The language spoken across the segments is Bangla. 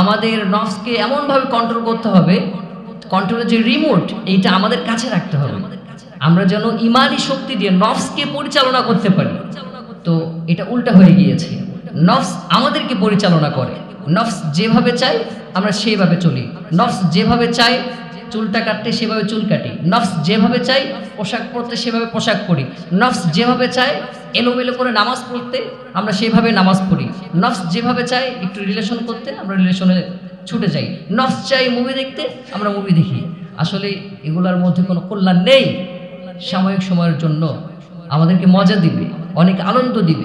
আমাদের নফসকে এমনভাবে কন্ট্রোল করতে হবে কন্ট্রোলের যে রিমোট এইটা আমাদের কাছে রাখতে হবে। আমরা যেন ইমানি শক্তি দিয়ে নফসকে পরিচালনা করতে পারি। তো এটা উল্টা হয়ে গিয়েছে। নফস আমাদেরকে পরিচালনা করে। নফস যেভাবে চাই আমরা সেভাবে চলি। নফস যেভাবে চাই চুলটা কাটতে সেভাবে চুল কাটি। নফস যেভাবে চাই পোশাক পরতে সেভাবে পোশাক পরি। নফস যেভাবে চায় এলোমেলো করে নামাজ পড়তে আমরা সেভাবে নামাজ পড়ি। নফস যেভাবে চাই, একটু রিলেশন করতে আমরা রিলেশনে ছুটে যাই। নফস চাই মুভি দেখতে, আমরা মুভি দেখি। আসলে এগুলোর মধ্যে কোনো কল্যাণ নেই। সাময়িক সময়ের জন্য আমাদেরকে মজা দিবে, অনেক আনন্দ দিবে।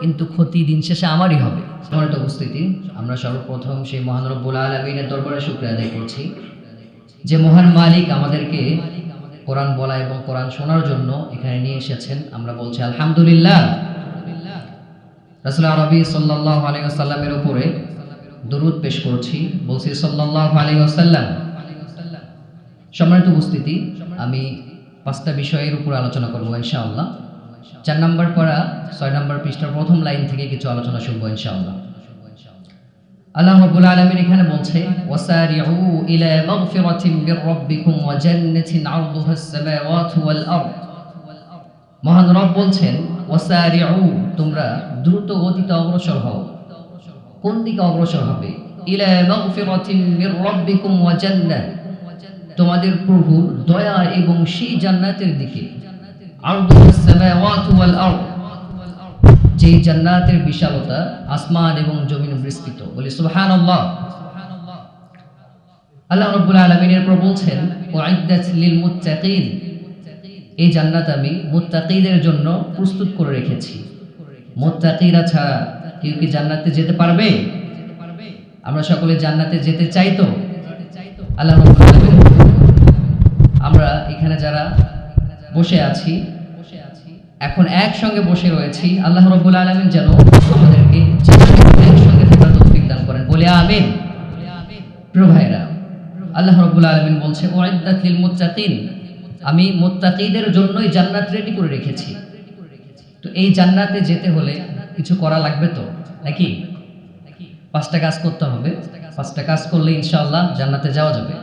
কিন্তু ক্ষতি দিন শেষে আমারই হবে। সম্মানিত উপস্থিতি, আমরা সর্বপ্রথম সেই মহান রব্বুল আলমিনের দরবারে শুক্রিয়া আদায় করছি। যে মহান মালিক আমাদেরকে কোরআন বলা এবং কোরআন শোনার জন্য এখানে নিয়ে এসেছেন। আমরা বলছি আলহামদুলিল্লাহ। রাসুল আরবি সাল্লাহ আসাল্লামের উপরে দরুদ পেশ করছি। বলছি সাল্লাহ আলী আসাল্লাম সম্মানিত উপস্থিতি, আমি পাঁচটা বিষয়ের উপর আলোচনা করব ইনশাআল্লাহ। চার নম্বর পড়া, ছয় নম্বর পৃষ্ঠার প্রথম লাইন থেকে কিছু আলোচনা শুনব ইনশাআল্লাহ। আল্লাহ রাব্বুল আলামিন এখানে বলছে, ওয়াসারিউ ইলা মাগফিরাতিন মির রাব্বিকুম ওয়া জান্নাতিন আরদুহাস সামাওয়াতু ওয়াল আরদ। মহান রব বলছেন, ওয়াসারিউ, তোমরা দ্রুত গতিতে অগ্রসর হও। কোন দিকে অগ্রসর হবে? ইলা মাগফিরাতিন মির রাব্বিকুম ওয়া জান্নাত তোমাদের প্রভুর দয়া এবং সেই জান্নাতের দিকে। আরদুহাস সামাওয়াতু ওয়াল আরদ। যে জান্নাতের বিশালতা আসমান এবং জমিন বিস্তৃত। বলি সুবহান আল্লাহ আল্লাহ রব্বুল আলমিনের পর বলছেন এই জান্নাত আমি মুত্তাকিদের জন্য প্রস্তুত করে রেখেছি। মুত্তাকিরা ছাড়া কেউ কি জান্নাতে যেতে পারবে? আমরা সকলে জান্নাতে যেতে চাই তো? আল্লাহ আমরা এখানে যারা বসে আছি এখন একসঙ্গে বসে রয়েছি, আল্লাহ রব্বুল আলমিন যেন আমাদেরকে একসঙ্গে থাকার তৌফিক দান করেন। বলে আমিন। প্রিয় ভাইরা আল্লাহ রব্বুল আলমিন বলছে ওয়াইদাত লিল মুত্তাকিন। আমি মুত্তাকিদের জন্যই জান্নাত রেডি করে রেখেছি। তো এই জান্নাতে যেতে হলে কিছু করা লাগবে তো, নাকি? পাঁচটা কাজ করতে হবে। পাঁচটা কাজ করলে ইনশাআল্লাহ জান্নাতে যাওয়া যাবে।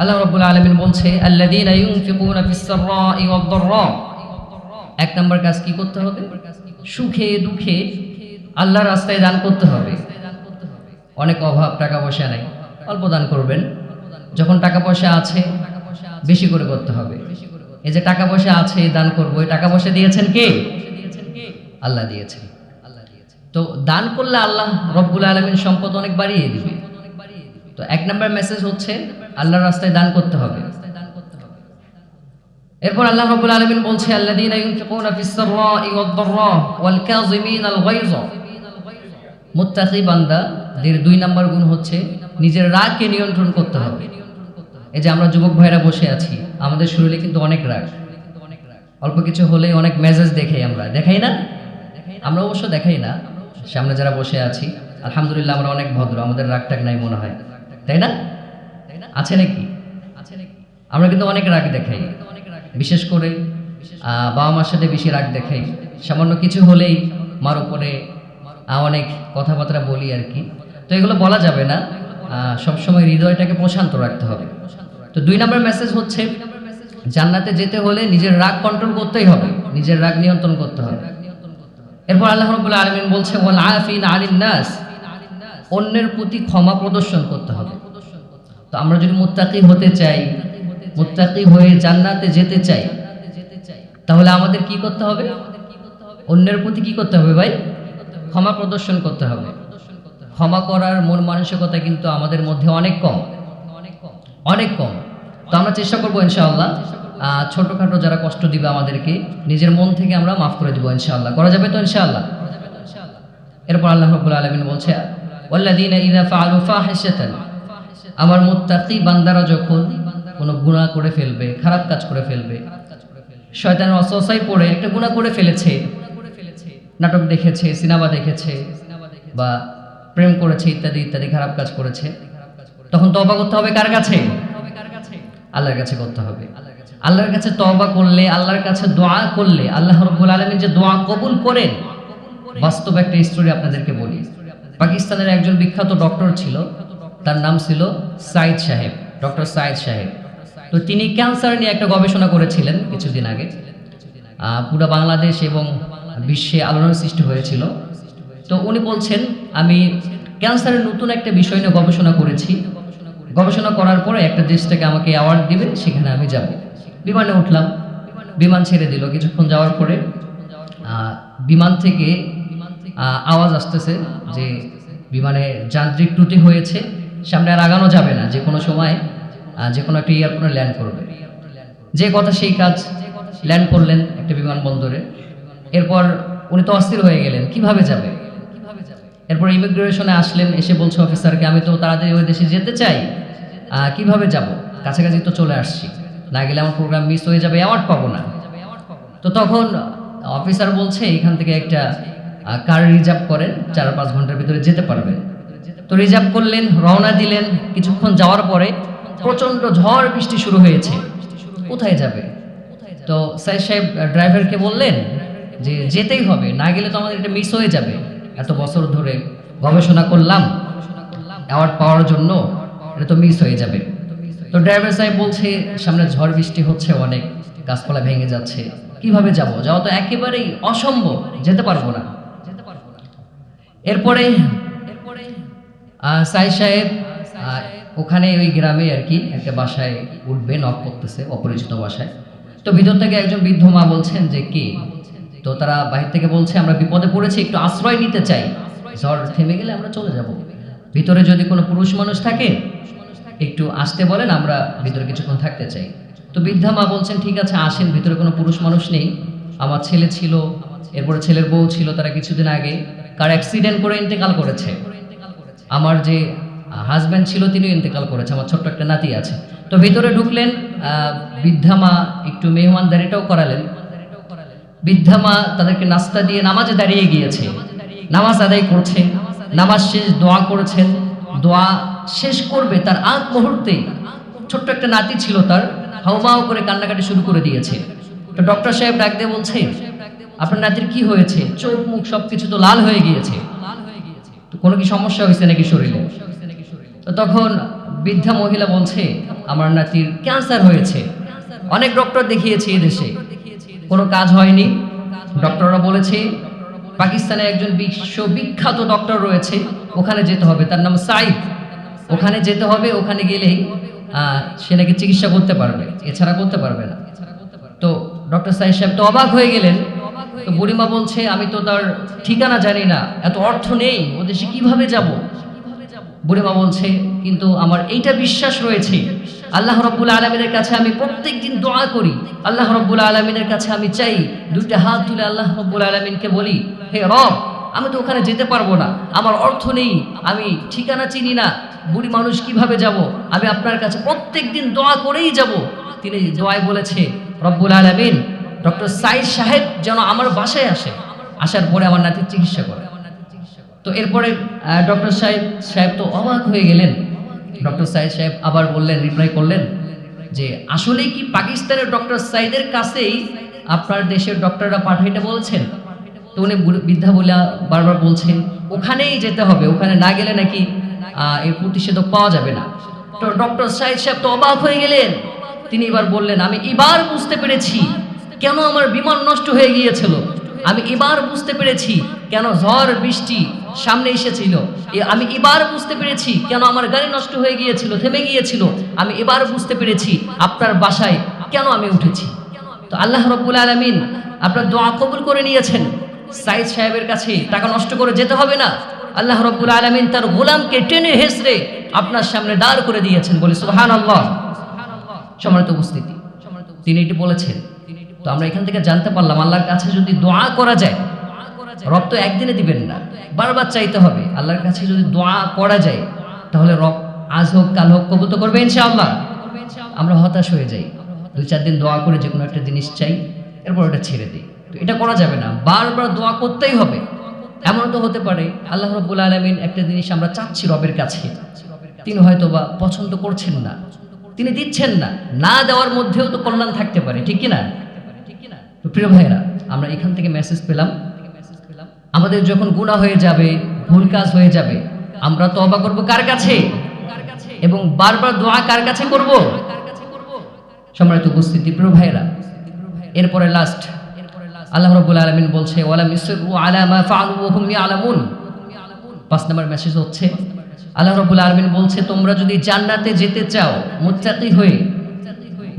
আল্লাহ রব্বুল আলমিন বলছে, আল্লাযীনা ইউনফিকুনা ফিস সাররাই ওয়াদ দাররা। এক নম্বর কাজ কি করতে হবে? সুখে, দুঃখে আল্লাহর রাস্তায় দান করতে হবে। অনেক অভাব, টাকা পয়সা নেই। অল্প দান করবেন। যখন টাকা পয়সা আছে, বেশি করে করতে হবে। এই যে টাকা পয়সা আছে, দান করব, এই টাকা পয়সা দিয়েছেন কে? আল্লাহ দিয়েছেন। তো দান করলে আল্লাহ রব্বুল আলমিন সম্পদ অনেক বাড়িয়ে দিবে। তো এক নম্বর মেসেজ হচ্ছে, আল্লাহর রাস্তায় দান করতে হবে। এরপর আল্লাহ রাব্বুল আলামিন বলছে, আল্লাযীনা ইউনফিকুনা ফিস সাররাই ওয়াদ দাররা ওয়াল কাযিমিনাল গায়জ মুত্তাকি বান্দাদের দুই নাম্বার গুণ হচ্ছে নিজের রাগকে নিয়ন্ত্রণ করতে হবে। এই যে আমরা যুবক ভাইরা বসে আছি, আমাদের শরীরে কিন্তু অনেক রাগ। অল্প কিছু হলেই অনেক মেসেজ দেখাই আমরা। দেখাই না? আমরা অবশ্য দেখাই না। সামনে যারা বসে আছি, আলহামদুলিল্লাহ আমরা অনেক ভদ্র, আমাদের রাগ টাগ নাই মনে হয়। তাই না? আছে নাকি আছে নাকি? আমরা কিন্তু অনেক রাগ দেখাই। বিশেষ করে বাবা মার সাথে বেশি রাগ দেখাই। সামান্য কিছু হলেই মার উপরে অনেক কথাবার্তা বলি আর কি। তো এগুলো বলা যাবে না। সবসময় হৃদয়টাকে প্রশান্ত রাখতে হবে। তো দুই নম্বর মেসেজ হচ্ছে, জান্নাতে যেতে হলে নিজের রাগ কন্ট্রোল করতেই হবে। নিজের রাগ নিয়ন্ত্রণ করতে হবে। এরপর আল্লাহ রবুল্লা আলমিন বলছে আলিন নাস। অন্যের প্রতি ক্ষমা প্রদর্শন করতে হবে। তো আমরা যদি মুত্তাকি হতে চাই মুত্তাকি হয়ে জান্নাতে যেতে চাই, তাহলে আমাদের কি করতে হবে? অন্যের প্রতি কি করতে হবে ভাই? ক্ষমা প্রদর্শন করতে হবে। ক্ষমা করার মন মানসিকতা কিন্তু আমাদের মধ্যে অনেক কম। অনেক কম। তো আমরা চেষ্টা করব ইনশাআল্লাহ ছোটখাটো যারা কষ্ট দিবে আমাদেরকে নিজের মন থেকে আমরা মাফ করে দেবো ইনশাআল্লাহ। করা যাবে তো ইনশাআল্লাহ? এরপর আল্লাহ রব্বুল আলমিন বলছে, ওয়াল্লাযীনা ইযা ফাআলু ফাহিশাতান। আমার মুত্তাকি বান্দারা যখন কোনো গুনাহ করে ফেলবে, খারাপ কাজ করে ফেলবে। শয়তানের অসহসায় পড়ে একটা গুনাহ করে ফেলেছে। নাটক দেখেছে, সিনেমা দেখেছে, বা প্রেম করেছে ইত্যাদি ইত্যাদি, খারাপ কাজ করেছে। তখন তওবা করতে হবে কার কাছে? আল্লাহর কাছে করতে হবে। আল্লাহর কাছে তওবা করলে, আল্লাহর কাছে দোয়া করলে, আল্লাহ রব্বুল আলমিন যে দোয়া কবুল করেন, বাস্তব একটা স্টোরি আপনাদেরকে বলি। পাকিস্তানের একজন বিখ্যাত ডক্টর ছিল, তার নাম ছিল সাইদ সাহেব ডক্টর সাইদ সাহেব। তো তিনি ক্যান্সার নিয়ে একটা গবেষণা করেছিলেন কিছুদিন আগে। পুরো বাংলাদেশ এবং বিশ্বে আলোড়ন সৃষ্টি হয়েছিল। তো উনি বলছেন, আমি ক্যান্সারের নতুন একটা বিষয় নিয়ে গবেষণা করেছি। গবেষণা করার পরে একটা দেশ থেকে আমাকে অ্যাওয়ার্ড দিবে, সেখানে আমি যাব। বিমানে উঠলাম, বিমান ছেড়ে দিল। কিছুক্ষণ যাওয়ার পরে বিমান থেকে আওয়াজ আসতেছে যে বিমানে যান্ত্রিক ত্রুটি হয়েছে, সামনে আর আগানো যাবে না। যে কোনো সময় যে কোনো একটা এয়ারপোর্টে ল্যান্ড করবে। যে কথা সেই কাজ ল্যান্ড করলেন একটা বিমানবন্দরে। এরপর উনি তো অস্থির হয়ে গেলেন, কীভাবে যাবে? এরপর ইমিগ্রেশনে আসলেন, এসে বলছে, অফিসারকে, আমি তো তাড়াতাড়ি ওই দেশে যেতে চাই। কীভাবে যাব? কাছাকাছি তো চলে আসছি। না গেলে আমার প্রোগ্রাম মিস হয়ে যাবে অ্যাওয়ার্ড পাবো না। তো তখন অফিসার বলছে, এখান থেকে একটা কার রিজার্ভ করেন, চার পাঁচ ঘণ্টার ভিতরে যেতে পারবেন। তো রিজার্ভ করলেন, রওনা দিলেন। কিছুক্ষণ যাওয়ার পরে প্রচণ্ড ঝড় বৃষ্টি শুরু হয়েছে। কোথায় যাবে? তো সাইদ সাহেব, ড্রাইভারকে বললেন যে যেতেই হবে, না গেলে তো আমাদের এটা মিস হয়ে যাবে। এত বছর ধরে গবেষণা করলাম অ্যাওয়ার্ড পাওয়ার জন্য এটা তো মিস হয়ে যাবে। তো ড্রাইভার সাহেব বলছে, সামনে ঝড় বৃষ্টি হচ্ছে, অনেক গাছপালা ভেঙে যাচ্ছে। কীভাবে যাব? যাওয়া তো একেবারেই অসম্ভব, যেতে পারব না। এরপরে সাই সাহেব ওখানে ওই গ্রামে আর কি একটা বাসায় উঠবে নক করতেছে অপরিচিত বাসায়। তো ভিতর থেকে একজন বৃদ্ধ মা বলছেন যে, কে? তো তারা বাহির থেকে বলছে, আমরা বিপদে পড়েছি, একটু আশ্রয় নিতে চাই। ঝড় থেমে গেলে আমরা চলে যাব। ভিতরে যদি কোনো পুরুষ মানুষ থাকে, একটু আসতে বলেন, আমরা ভিতরে কিছুক্ষণ থাকতে চাই। তো বৃদ্ধা মা বলছেন, ঠিক আছে, আসেন, ভিতরে কোনো পুরুষ মানুষ নেই। আমার ছেলে ছিল, এরপরে ছেলের বউ ছিল, তারা কিছুদিন আগে কার অ্যাক্সিডেন্ট করে ইন্তেকাল করেছে। আমার যে হাজব্যান্ড ছিল, তিনিও ইন্তেকাল করেছে, আমার ছোট্ট একটা নাতি আছে। তো ভিতরে ঢুকলেন বৃদ্ধা মা একটু মেহমানদারিটাও করালেন। বৃদ্ধা মা তাদেরকে নাস্তা দিয়ে নামাজে দাঁড়িয়ে গিয়েছে। নামাজ আদায় করছে, নামাজ শেষ, দোয়া করেছেন। দোয়া শেষ করবে তার আগ মুহূর্তে ছোট্ট একটা নাতি ছিল তার, হাউমাউ করে কান্নাকাটি শুরু করে দিয়েছে। তো ডক্টর সাহেব ডাক দিয়ে বলছে, আপনার নাতির কি হয়েছে? চোখ মুখ সবকিছু তো লাল হয়ে গিয়েছে। তো কোনো কি সমস্যা হয়েছে নাকি শরীরে? তো তখন বৃদ্ধা মহিলা বলছে, আমার নাতির ক্যান্সার হয়েছে। অনেক ডক্টর দেখিয়েছি দেশে। কোনো কাজ হয়নি। ডক্টররা বলেছে, পাকিস্তানে একজন বিশ্ববিখ্যাত ডক্টর রয়েছে, ওখানে যেতে হবে। তার নাম সাইদ। ওখানে যেতে হবে, ওখানে গেলেই সে নাকি চিকিৎসা করতে পারবে। এছাড়া করতে পারবে না। তো ডক্টর সাইদ সাহেব তো অবাক হয়ে গেলেন। তো বুড়িমা বলছে, আমি তো তার ঠিকানা জানি না। এত অর্থ নেই। ওদেশে দেশে কীভাবে যাব? বুড়িমা বলছে, কিন্তু আমার এইটা বিশ্বাস রয়েছে। আল্লাহ রব্বুল আলমিনের কাছে আমি প্রত্যেক দিন দোয়া করি। আল্লাহ রব্বুল আলমিনের কাছে আমি চাই, দুইটা হাত তুলে আল্লাহ রব্বুল আলমিনকে বলি, হে রব, আমি তো ওখানে যেতে পারব না। আমার অর্থ নেই, আমি ঠিকানা চিনি না। বুড়ি মানুষ কীভাবে যাব? আমি আপনার কাছে প্রত্যেক দিন দোয়া করেই যাব। তিনি দোয়ায় বলেছে, রব্বুল আলমিন, ডক্টর সাইদ সাহেব যেন আমার বাসায় আসে। আসার পরে আমার নাতির চিকিৎসা করে তো এরপরে ডক্টর সাহেব সাহেব তো অবাক হয়ে গেলেন। ডক্টর সাহেব সাহেব আবার বললেন, রিপ্লাই করলেন যে আসলেই কি পাকিস্তানের ডক্টর সাইদের কাছেই আপনার দেশের ডক্টররা পাঠাইতে বলছেন? তো উনি বৃদ্ধা বলে বারবার বলছেন, ওখানেই যেতে হবে, ওখানে না গেলে নাকি এই প্রতিষেধক পাওয়া যাবে না। তো ডক্টর সাহেব সাহেব তো অবাক হয়ে গেলেন। তিনি এবার বললেন, আমি এবার বুঝতে পেরেছি কেন আমার বিমান নষ্ট হয়ে গিয়েছিল। আমি এবার বুঝতে পেরেছি কেন ঝড়, বৃষ্টি সামনে এসেছিল। আমি এবার বুঝতে পেরেছি কেন আমার গাড়ি নষ্ট হয়ে গিয়েছিল, থেমে গিয়েছিল। আমি এবার বুঝতে পেরেছি আপনার বাসায় কেন আমি উঠেছি। তো আল্লাহ রব্বুল আলমিন আপনার দোয়া কবুল করে নিয়েছেন। সাইদ সাহেবের কাছে টাকা নষ্ট করে যেতে হবে না। আল্লাহ রব্বুল আলমিন তার গোলামকে টেনে হেসড়ে আপনার সামনে দাঁড় করে দিয়েছেন বলে সুহান আল্লাহ সম্মানিত উপস্থিতি। তিনি এটি বলেছেন। তো আমরা এখান থেকে জানতে পারলাম, আল্লাহর কাছে যদি দোয়া করা যায়, রব তো একদিনে দিবেন না, বারবার চাইতে হবে, আল্লাহর কাছে যদি দোয়া করা যায়, তাহলে রব আজ হোক, কাল হোক, কবুল তো করবে ইনশাআল্লাহ। আমরা হতাশ হয়ে যাই দুই চার দিন দোয়া করে যে কোনো একটা জিনিস চাই, এরপর ওটা ছেড়ে দিই। তো এটা করা যাবে না, বারবার দোয়া করতেই হবে। এমন তো হতে পারে, আল্লাহ রব্বুল আলমিন একটা জিনিস আমরা চাচ্ছি রবের কাছে, তিনি হয়তো বা পছন্দ করছেন না, তিনি দিচ্ছেন না না দেওয়ার মধ্যেও তো কল্যাণ থাকতে পারে, ঠিক কি না? তো প্রিয় ভাইয়েরা, আমরা এখান থেকে মেসেজ পেলাম। আমাদের যখন গুণা হয়ে যাবে, ভুল কাজ হয়ে যাবে, আমরা তওবা করব কার কাছে? এবং বারবার দোয়া কার কাছে করব? সম্মানিত উপস্থিতি, প্রিয় ভাইরা এরপরে লাস্ট আল্লাহ রাব্বুল আলামিন বলছে ওয়ালা মিসরু আলা মা ফাআলু ওয়া হুম ইয়ালামুন? পাঁচ নম্বর মেসেজ হচ্ছে, আল্লাহ রাব্বুল আলামিন বলছে, তোমরা যদি জান্নাতে যেতে চাও মুত্তাকি হয়ে,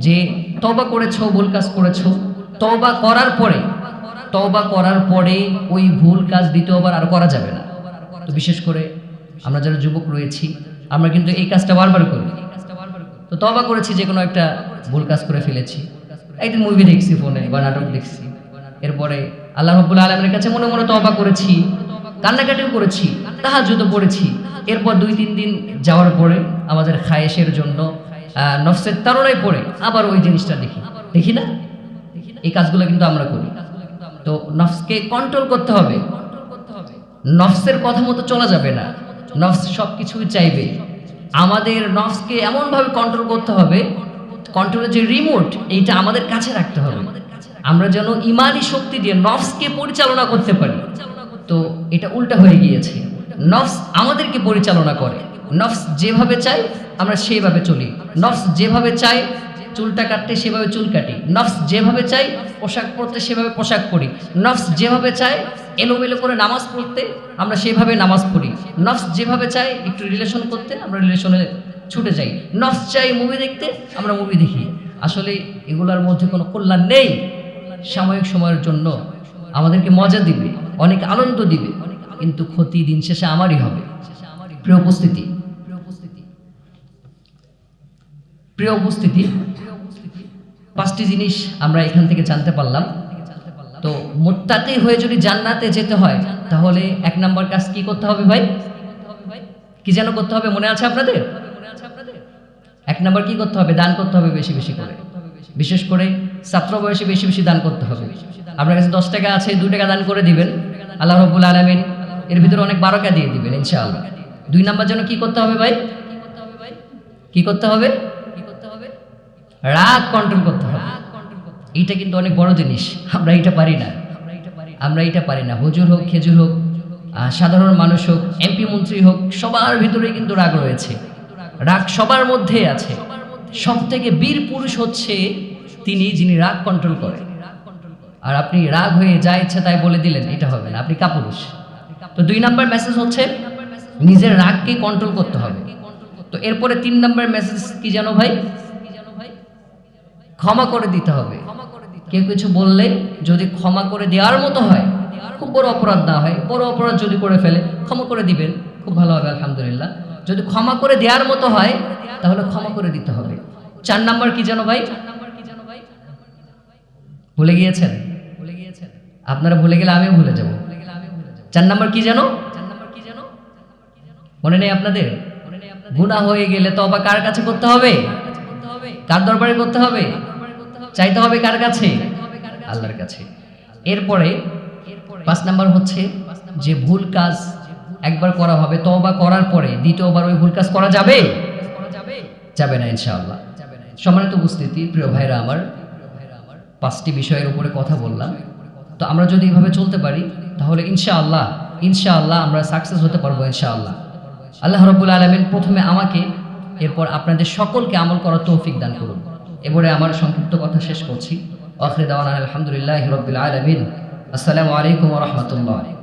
যে তওবা করেছ, ভুল কাজ করেছ তওবা করার পরে, তওবা করার পরে ওই ভুল কাজ দ্বিতীয়বার আর করা যাবে না। তো বিশেষ করে আমরা যারা যুবক রয়েছি, আমরা কিন্তু এই কাজটা বারবার করি। তো তবা করেছি, যে কোনো একটা ভুল কাজ করে ফেলেছি। একদিন মুভি দেখছি ফোনে বা নাটক দেখছি। এরপরে আল্লাহ রব্বুল আলমের কাছে মনে মনে তবা করেছি, কান্নাকাটিও করেছি তাহাজুদও পড়েছি। এরপর দুই, তিন দিন যাওয়ার পরে আমাদের খায়েশের জন্য নফসের তারণায় পড়ে আবার ওই জিনিসটা দেখি। দেখি না? এই কাজগুলো কিন্তু আমরা করি। তো নফসকে কন্ট্রোল করতে হবে। নফসের কথা মতো চলা যাবে না। নফস সব কিছুই চাইবে। আমাদের নফসকে এমনভাবে কন্ট্রোল করতে হবে কন্ট্রোলের যে রিমোট এইটা আমাদের কাছে রাখতে হবে। আমরা যেন ইমানি শক্তি দিয়ে নফসকে পরিচালনা করতে পারি। তো এটা উল্টা হয়ে গিয়েছে। নফস আমাদেরকে পরিচালনা করে। নফস যেভাবে চাই আমরা সেইভাবে চলি। নফস যেভাবে চাই চুলটা কাটতে সেভাবে চুল কাটি। নফস যেভাবে চাই, পোশাক পরতে সেভাবে পোশাক পরি। নফস যেভাবে চায় এলোমেলো করে নামাজ পড়তে আমরা সেভাবে নামাজ পড়ি। নফস যেভাবে চাই, একটু রিলেশন করতে আমরা রিলেশনে ছুটে যাই। নফস চাই মুভি দেখতে, আমরা মুভি দেখি। আসলে এগুলোর মধ্যে কোনো কল্যাণ নেই সাময়িক সময়ের জন্য। আমাদেরকে মজা দিবে, অনেক আনন্দ দিবে। কিন্তু ক্ষতি দিন শেষে আমারই হবে। প্রিয় উপস্থিতি। প্রিয় উপস্থিতি। পাঁচটি জিনিস আমরা এখান থেকে জানতে পারলাম। তো মোত্তাকি হয়ে যদি জান্নাতে যেতে হয়, তাহলে এক নম্বর কাজ কি করতে হবে ভাই? কি যেন করতে হবে মনে আছে আপনাদের? এক নম্বর কি করতে হবে? দান করতে হবে বেশি বেশি করে। বিশেষ করে ছাত্র বয়সে বেশি বেশি দান করতে হবে। আপনার কাছে দশ টাকা আছে, দু টাকা দান করে দিবেন। আল্লাহ রব্বুল আলমিন এর ভিতরে অনেক বারোকা দিয়ে দিবেন ইনশাআল্লাহ। দুই নাম্বার যেন কি করতে হবে ভাই? কি করতে হবে? রাগ কন্ট্রোল করতে এইটা কিন্তু অনেক বড় জিনিস। আমরা এটা পারি না। আমরা এটা পারি না। হুজুর হোক, খেজুর হোক সাধারণ মানুষ হোক, এমপি মন্ত্রী হোক, সবার ভিতরে কিন্তু রাগ রয়েছে। রাগ সবার মধ্যে আছে। সব থেকে বীর পুরুষ হচ্ছে তিনি যিনি রাগ কন্ট্রোল করেন। আর আপনি রাগ হয়ে যা ইচ্ছা তাই বলে দিলেন, এটা হবে না। আপনি কাপুরুষ। তো দুই নাম্বার মেসেজ হচ্ছে, নিজের রাগকে কন্ট্রোল করতে হবে। তো এরপরে তিন নাম্বার মেসেজ কি জানো ভাই? ক্ষমা করে দিতে হবে। কেউ কিছু বললে যদি ক্ষমা করে দেওয়ার মতো হয়, খুব বড় অপরাধ না হয়, বড় অপরাধ যদি করে ফেলে, ক্ষমা করে দিবেন, খুব ভালো হবে, আলহামদুলিল্লাহ। যদি ক্ষমা করে দেওয়ার মতো হয়, তাহলে ক্ষমা করে দিতে হবে। চার নাম্বার কি জানো ভাই? ভুলে গিয়েছেন? ভুলে গিয়েছেন আপনারা ভুলে গেলে আমিও ভুলে যাব। চার নাম্বার কি জানো মনে নেই আপনাদের? গুনাহ হয়ে গেলে তো আবার কার কাছে করতে হবে? কার দরবারে করতে হবে? চাইতে হবে কার কাছে? আল্লাহর কাছে। এরপরে পাঁচ নাম্বার হচ্ছে যে ভুল কাজ একবার করা হবে, তওবা করার পরে দ্বিতীয়বার ওই ভুল কাজ করা যাবে? যাবে না ইনশাআল্লাহ। সম্মানিত উপস্থিতি, প্রিয় ভাইরা, আমার পাঁচটি বিষয়ের উপরে কথা বললাম। তো আমরা যদি এইভাবে চলতে পারি, তাহলে ইনশাআল্লাহ ইনশাআল্লাহ আমরা সাকসেস হতে পারব ইনশাআল্লাহ। আল্লাহ রব্বুল আলমিন প্রথমে আমাকে, এরপর আপনাদের সকলকে আমল করার তৌফিক দান করুন। এবারে আমার সংক্ষিপ্ত কথা শেষ করছি। আখরে দাওয়ান আলহামদুলিল্লাহ রবিল আলমিন। আসসালামু আলাইকুম রহমতুল্লাহ।